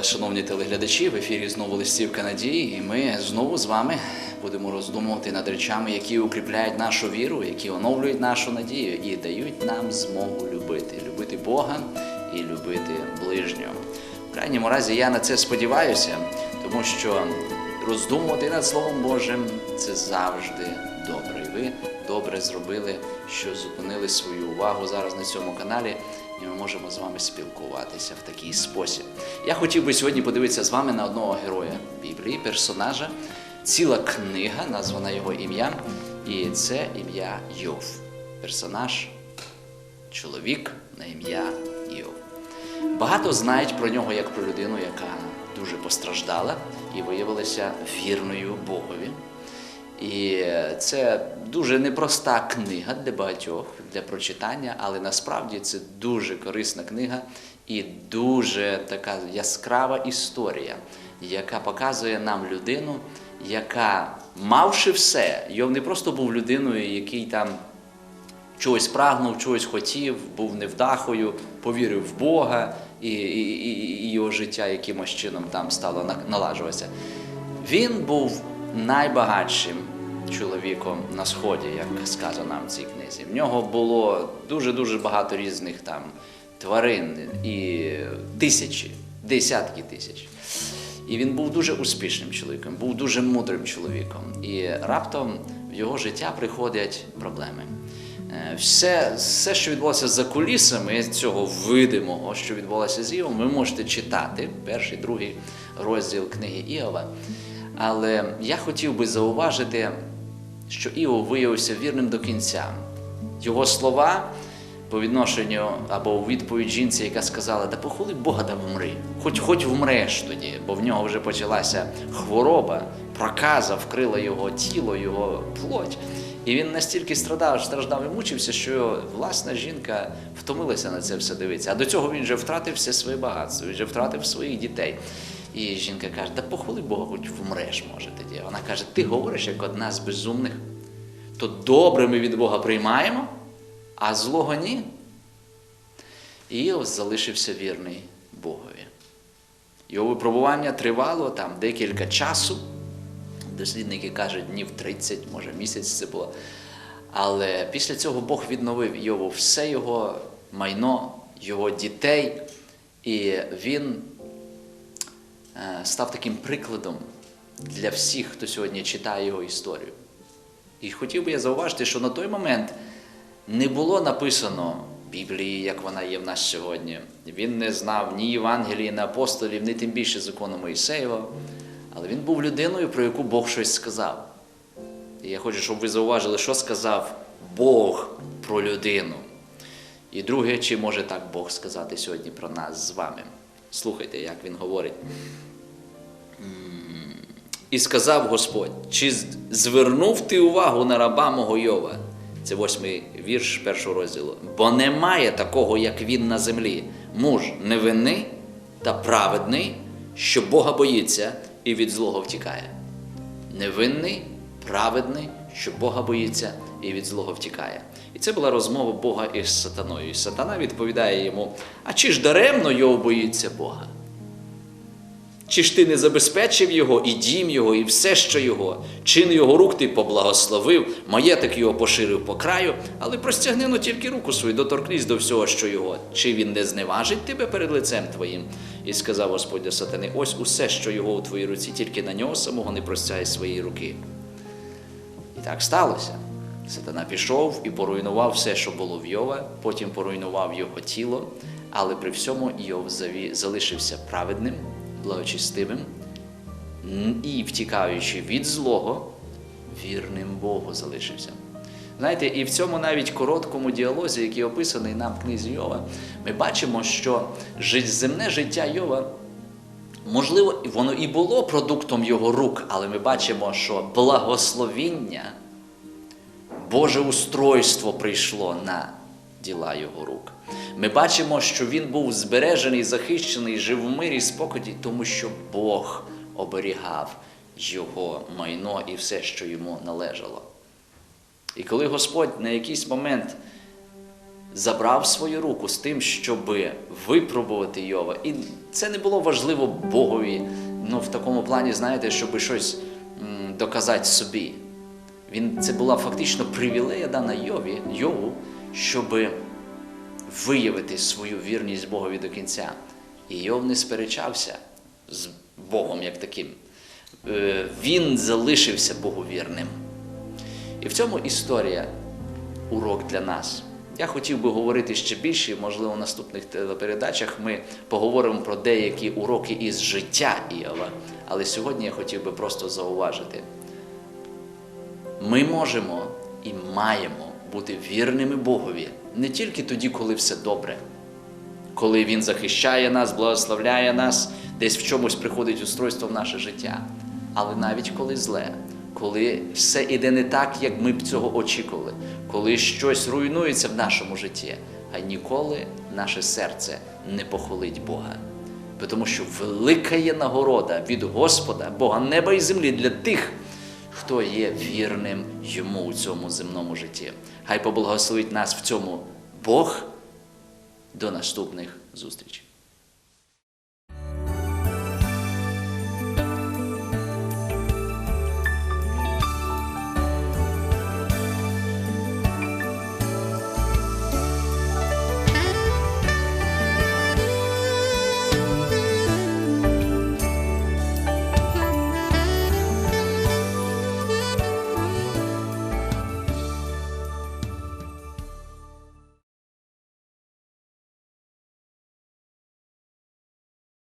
вас, шановні телеглядачі. В ефірі знову листівка надії, і ми знову з вами будемо роздумувати над речами, які укріпляють нашу віру, які оновлюють нашу надію і дають нам змогу любити, любити Бога і любити ближнього. В крайньому разі я на це сподіваюся, тому що роздумувати над Словом Божим це завжди добре. І ви добре зробили, що зупинили свою увагу зараз на цьому каналі, і ми можемо з вами спілкуватися в такий спосіб. Я хотів би сьогодні подивитися з вами на одного героя Біблії, персонажа, ціла книга, названа його ім'я, і це ім'я Йов. Персонаж, чоловік на ім'я Йов. Багато знають про нього як про людину, яка дуже постраждала і виявилася вірною Богові. І це дуже непроста книга для багатьох для прочитання, але насправді це дуже корисна книга і дуже така яскрава історія, яка показує нам людину, яка, мавши все, Йов не просто був людиною, який там чогось прагнув, чогось хотів, був невдахою, повірив в Бога, і, і, і, його життя якимось чином там стало на- наладжуватися. Він був найбагатшим чоловіком на сході, як сказано в цій книзі. В нього було дуже-дуже багато різних там тварин і тисячі, десятки тисяч. І він був дуже успішним чоловіком, був дуже мудрим чоловіком. І раптом в його життя приходять проблеми. Е, Все, все, що відбулося за кулісами цього видимого, що відбулося з Іовом, ви можете читати перший, другий розділ книги Іова. Але я хотів би зауважити, що Іов виявився вірним до кінця. Його слова по відношенню або у відповідь жінці, яка сказала, да похули Бога да вмри, хоч хоч вмреш тоді, бо в нього вже почалася хвороба, проказа вкрила його тіло, його плоть. І він настільки страдав, страждав і мучився, що власна жінка втомилася на це все дивитися. А до цього він вже втратив все своє багатство, він вже втратив своїх дітей. І жінка каже: да похули Бога, хоч вмреш, може тоді. Вона каже: Ти говориш як одна з безумних, то добре ми від Бога приймаємо, а злого ні. І Іов залишився вірний Богові. Його випробування тривало там декілька часу. Дослідники кажуть, днів 30, може місяць це було. Але після цього Бог відновив Йову все його майно, його дітей, і він е, став таким прикладом для всіх, хто сьогодні читає його історію. І хотів би я зауважити, що на той момент не було написано Біблії, як вона є в нас сьогодні. Він не знав ні Євангелії, ні апостолів, ні тим більше закону Моїсеєва. Але він був людиною, про яку Бог щось сказав. І я хочу, щоб ви зауважили, що сказав Бог про людину. І друге, чи може так Бог сказати сьогодні про нас з вами? Слухайте, як він говорить. І сказав Господь, чи звернув ти увагу на раба мого Йова? Це восьмий вірш першого розділу. Бо немає такого, як він на землі. Муж невинний та праведний, що Бога боїться і від злого втікає. Невинний, праведний, що Бога боїться і від злого втікає. І це була розмова Бога із сатаною. І сатана відповідає йому: А чи ж даремно його боїться Бога? Чи ж ти не забезпечив його, і дім його, і все, що його, чин його рук ти поблагословив, маєток його поширив по краю, але простягни ну тільки руку свою, доторкнись до всього, що його. Чи він не зневажить тебе перед лицем твоїм? І сказав Господь до сатани: ось усе, що його у твоїй руці, тільки на нього самого не простяй свої руки. І так сталося. Сатана пішов і поруйнував все, що було в Йова, потім поруйнував його тіло, але при всьому Йов залишився праведним, благочестивим і, втікаючи від злого, вірним Богу залишився. Знаєте, і в цьому навіть короткому діалозі, який описаний нам в книзі Йова, ми бачимо, що земне життя Йова Можливо, воно і було продуктом його рук, але ми бачимо, що благословіння, Боже устройство прийшло на діла його рук. Ми бачимо, що він був збережений, захищений, жив в мирі, спокої, тому що Бог оберігав його майно і все, що йому належало. І коли Господь на якийсь момент забрав свою руку з тим, щоб випробувати Йова. І це не було важливо Богові. Ну, в такому плані, знаєте, щоб щось доказати собі. Він, це була фактично привілея дана Йові, Йову, щоб виявити свою вірність Богові до кінця. І Йов не сперечався з Богом як таким. Е, Він залишився боговірним. І в цьому історія урок для нас. Я хотів би говорити ще більше, можливо, в наступних телепередачах ми поговоримо про деякі уроки із життя Іова. Але сьогодні я хотів би просто зауважити: ми можемо і маємо бути вірними Богові не тільки тоді, коли все добре, коли Він захищає нас, благословляє нас, десь в чомусь приходить устройство в наше життя, але навіть коли зле, коли все іде не так, як ми б цього очікували, коли щось руйнується в нашому житті, а ніколи наше серце не похвалить Бога. Тому що велика є нагорода від Господа, Бога неба і землі для тих, хто є вірним йому у цьому земному житті. Хай поблагословить нас в цьому Бог. До наступних зустрічей.